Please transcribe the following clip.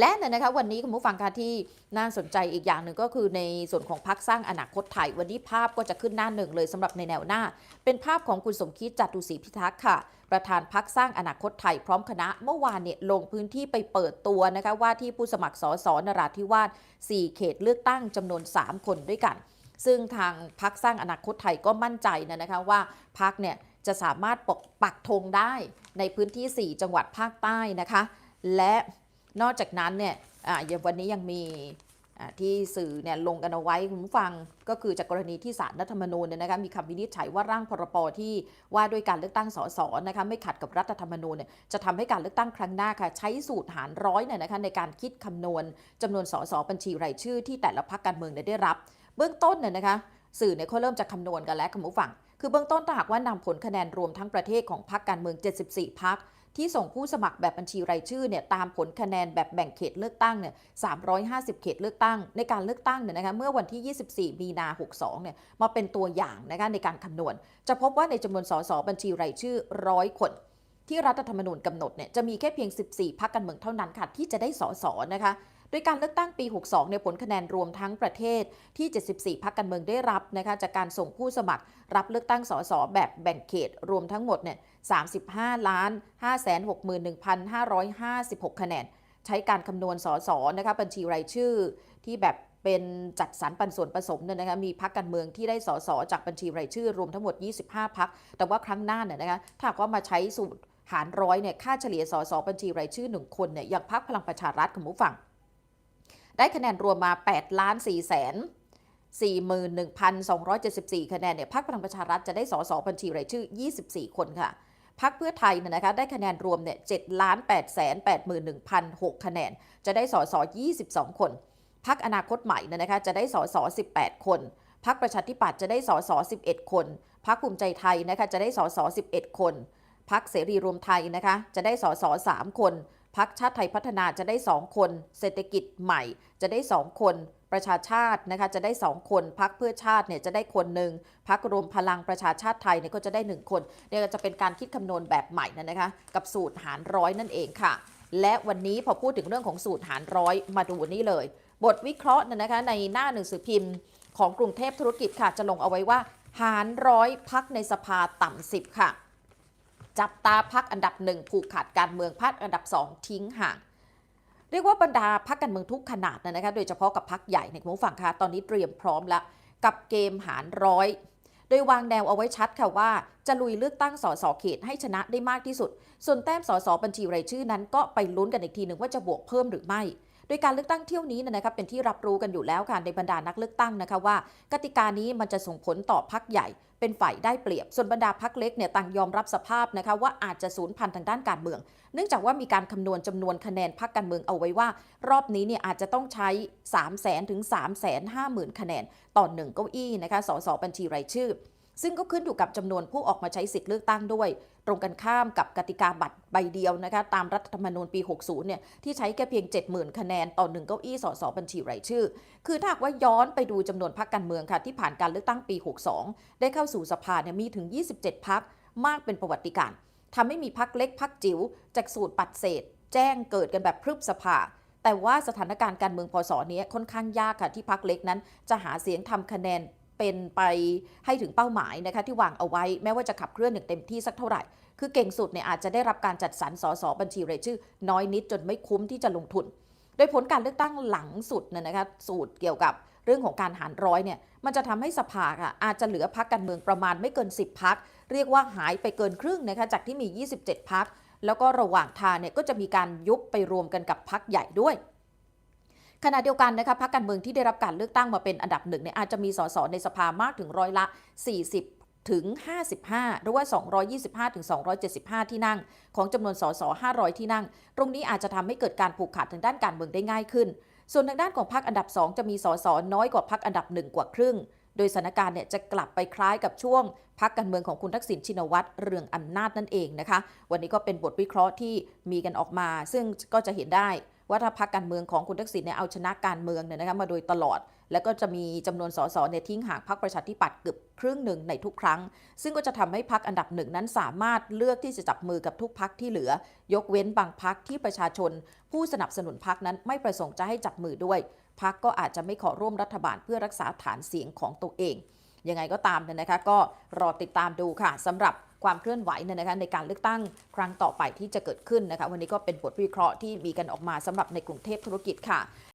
และเนี่ยนะคะวันนี้คุณผู้ฟังคะที่น่าสนใจอีกอย่างหนึ่งก็คือในส่วนของพักสร้างอนาคตไทย วันนี้ภาพก็จะขึ้นหน้าหนึ่งเลยสำหรับในแนวหน้า เป็นภาพของคุณสมคิดจัตุศรีพิทักษ์ค่ะ ประธานพักสร้างอนาคตไทยพร้อมคณะเมื่อวานเนี่ยลงพื้นที่ไปเปิดตัวนะคะว่าที่ผู้สมัครสสนราธิวาส4 เขตเลือกตั้งจำนวน 3 คนด้วยกัน ซึ่งทางพักสร้างอนาคตไทยก็มั่นใจนะนะคะว่าพักเนี่ยจะสามารถปกปักธงได้ในพื้นที่ 4 จังหวัดภาคใต้นะคะ และ นอกจากนั้นเนี่ยอ่าอย่างวันนี้ยังมีที่สื่อเนี่ยลงกันเอาไว้คุณผู้ฟังก็คือจากกรณีที่ศาลรัฐธรรมนูญเนี่ยนะคะมีคำวินิจฉัยว่าร่างพรปที่ว่าด้วยการเลือกตั้งสสนะคะไม่ขัดกับรัฐธรรมนูญเนี่ยจะทำให้การเลือกตั้งครั้งหน้าค่ะใช้สูตรหารร้อยเนี่ยนะคะในการคิดคำนวณจำนวนสสบัญชีรายชื่อที่แต่ละพรรคการเมืองได้รับ เบื้องต้นเนี่ยนะคะสื่อเนี่ยเขาเริ่มจะคำนวณกันแล้วคุณผู้ฟังคือเบื้องต้นถ้าหากว่านำผลคะแนนรวมทั้งประเทศของพรรคการเมือง 74พรรค ที่ส่งผู้สมัครแบบบัญชีรายชื่อเนี่ยตามผลคะแนนแบบแบ่งเขตเลือกตั้งเนี่ย350 เขตเลือกตั้ง ในการเลือกตั้งเนี่ยนะคะเมื่อวันที่ 24 มีนา 62 เนี่ยมาเป็นตัวอย่างนะคะในการคำนวณ จะพบว่าในจำนวนสสบัญชีรายชื่อ 100 คนที่รัฐธรรมนูญกำหนดเนี่ยจะมีแค่เพียง 14 พักการเมืองเท่านั้นค่ะที่จะได้สสนะคะ โดยการเลือกตั้งปี 62เนี่ยผลคะแนนรวมทั้งประเทศที่ 74พรรคการเมืองได้รับนะคะจากการส่งผู้สมัครรับเลือกตั้งสสแบบแบ่งเขตรวมทั้งหมดเนี่ย 35 ล้าน 561,556 คะแนน ใช้การคำนวณสสนะคะบัญชีรายชื่อที่แบบเป็นจัดสรรปันส่วนผสมเนี่ยนะคะมีพรรคการเมืองที่ได้สสจากบัญชีรายชื่อ รวมทั้งหมด 25พรรคแต่ว่าครั้งหน้าเนี่ยนะคะถ้ากว่ามาใช้สูตรหารร้อยเนี่ยค่าเฉลี่ยสสบัญชีรายชื่อ 1 คนเนี่ยอย่างพรรคพลังประชารัฐคุณผู้ฟัง ได้คะแนนรวมมา8ล้าน4แสน41,274 คะแนนเนี่ยพรรคพลังประชารัฐจะได้สสบัญชีรายชื่อ 24 คนค่ะพรรคเพื่อไทยเนี่ยนะคะได้คะแนนรวมเนี่ย7ล้าน8แสน81,006คะแนน จะได้สส22คนพรรคอนาคตใหม่เนี่ยนะคะจะได้สส18คนพรรคประชาธิปัตย์จะได้สส11คนพรรคภูมิใจไทยนะคะจะได้สส11คนพรรคเสรีรวมไทยนะคะจะได้สส3คน พักชาติไทยพัฒนาจะได้2คน เศรษฐกิจใหม่จะได้2คนประชาชาตินะคะจะได้ 2 คนพักเพื่อชาติเนี่ยจะได้คนหนึ่งพักรวมพลังประชาชาติไทยเนี่ยก็จะได้ 1 คนเนี่ยก็จะเป็นการคิดคำนวณแบบใหม่นะนะคะ กับสูตรหารร้อยนั่นเองค่ะ และวันนี้พอพูดถึงเรื่องของสูตรหารร้อยมาดูนี่เลย บทวิเคราะห์นะนะคะในหน้าหนังสือพิมพ์ ของกรุงเทพธุรกิจค่ะจะลงเอาไว้ว่า หารร้อยพักในสภาต่ำสิบค่ะ จับตาพักอันดับหนึ่งผูกขาดการเมืองพักอันดับสองทิ้งห่าง เรียกว่าบรรดาพักการเมืองทุกขนาดนะนะคะโดยเฉพาะกับพักใหญ่ในคุณผู้ฟังค่ะตอนนี้เตรียมพร้อมแล้วกับเกมหารร้อย โดยวางแนวเอาไว้ชัดค่ะว่า จะลุยเลือกตั้งสสเขตให้ชนะได้มากที่สุด ส่วนแต้มสสบัญชีรายชื่อนั้นก็ไปลุ้นกันอีกทีหนึ่งว่าจะบวกเพิ่มหรือไม่ โดยการเลือกตั้งเที่ยวนี้นะคะเป็นที่รับรู้กันอยู่แล้วค่ะในบรรดานักเลือกตั้งนะคะว่ากติกานี้มันจะส่งผลต่อพักใหญ่เป็นฝ่ายได้เปรียบ ส่วนบรรดาพักเล็กเนี่ยต่างยอมรับสภาพนะคะว่าอาจจะสูญพันธุ์ทางด้านการเมือง เนื่องจากว่ามีการคำนวณจำนวนคะแนนพักการเมืองเอาไว้ว่า รอบนี้เนี่ยอาจจะต้องใช้ 3 0 0แสนถึง3 5 0 0 0 0 คะแนนต่อหนึ่งเก้าอี้นะคะสสบัญชีรายชื่อ ซึ่งก็ขึ้นอยู่กับจำนวนผู้ออกมาใช้สิทธิ์เลือกตั้งด้วย ตรงกันข้ามกับกติกาบัตรใบเดียวนะคะตามรัฐธรรมนูญปี 60 เนี่ยที่ใช้แค่เพียง 70,000 คะแนนต่อหนึ่งเก้าอี้สสบัญชีรายชื่อ คือถ้าหากว่าย้อนไปดูจำนวนพรรคการเมืองค่ะที่ผ่านการเลือกตั้งปี 62 ได้เข้าสู่สภาเนี่ยมีถึง 27พักมากเป็นประวัติการณ์ทำให้มีพักเล็กพักจิ๋วจากสูตรปัดเศษ แจ้งเกิดกันแบบพรึบสภา แต่ว่าสถานการณ์การเมืองพศนี้ค่อนข้างยากค่ะที่พักเล็กนั้น จะหาเสียงทำคะแนน เป็นไปให้ถึงเป้าหมายนะคะที่วางเอาไว้แม้ว่าจะขับเคลื่อนอย่างเต็มที่สักเท่าไหร่ คือเก่งสุดเนี่ยอาจจะได้รับการจัดสรรสสบัญชีรายชื่อ น้อยนิดจนไม่คุ้มที่จะลงทุน โดยผลการเลือกตั้งหลังสุดเนี่ยนะคะสูตรเกี่ยวกับเรื่องของการหารร้อยเนี่ยมันจะทำให้สภาค่ะอาจจะเหลือพักการเมืองประมาณไม่เกิน 10 พัก เรียกว่าหายไปเกินครึ่งนะคะจากที่มี 27 พัก แล้วก็ระหว่างทางเนี่ยก็จะมีการยุบไปรวมกันกับพักใหญ่ด้วย ขณะเดียวกันนะคะพรรคการเมืองที่ได้รับการเลือกตั้งมาเป็นอันดับหนึ่งเนี่ยอาจจะมีสสในสภามากถึงร้อยละ 40ถึง 55 หรือว่า 225 ถึง 275 ที่นั่ง ของจำนวนสส500 ที่นั่ง ตรงนี้อาจจะทำให้เกิดการผูกขาดทางด้านการเมืองได้ง่ายขึ้น ส่วนทางด้านของพรรคอันดับ 2 จะมีสสน้อยกว่าพรรคอันดับหนึ่งกว่าครึ่ง โดยสถานการณ์เนี่ยจะกลับไปคล้ายกับช่วงพักการเมืองของคุณทักษิณชินวัตรเรืองอำนาจนั่นเองนะคะ วันนี้ก็เป็นบทวิเคราะห์ที่มีกันออกมา ซึ่งก็จะเห็นได้ ว่าถ้าพักการเมืองของคุณทักษิณเนี่ยเอาชนะการเมืองเนี่ยนะคะมาโดยตลอด แล้วก็จะมีจำนวนสสเนี่ยทิ้งห่างพักประชาธิปัตย์เกือบครึ่งหนึ่งในทุกครั้ง ซึ่งก็จะทำให้พักอันดับหนึ่งนั้นสามารถเลือกที่จะจับมือกับทุกพักที่เหลือ ยกเว้นบางพักที่ประชาชน ผู้สนับสนุนพักนั้นไม่ประสงค์จะให้จับมือด้วยพักก็อาจจะไม่ขอร่วมรัฐบาลเพื่อรักษาฐานเสียงของตัวเองยังไงก็ตามเนี่ยนะคะก็รอติดตามดูค่ะสำหรับ ความเคลื่อนไหวเนี่ยนะคะในการเลือกตั้งครั้งต่อไปที่จะเกิดขึ้นนะคะวันนี้ก็เป็นบทวิเคราะห์ที่มีกันออกมาสำหรับในกรุงเทพธุรกิจค่ะ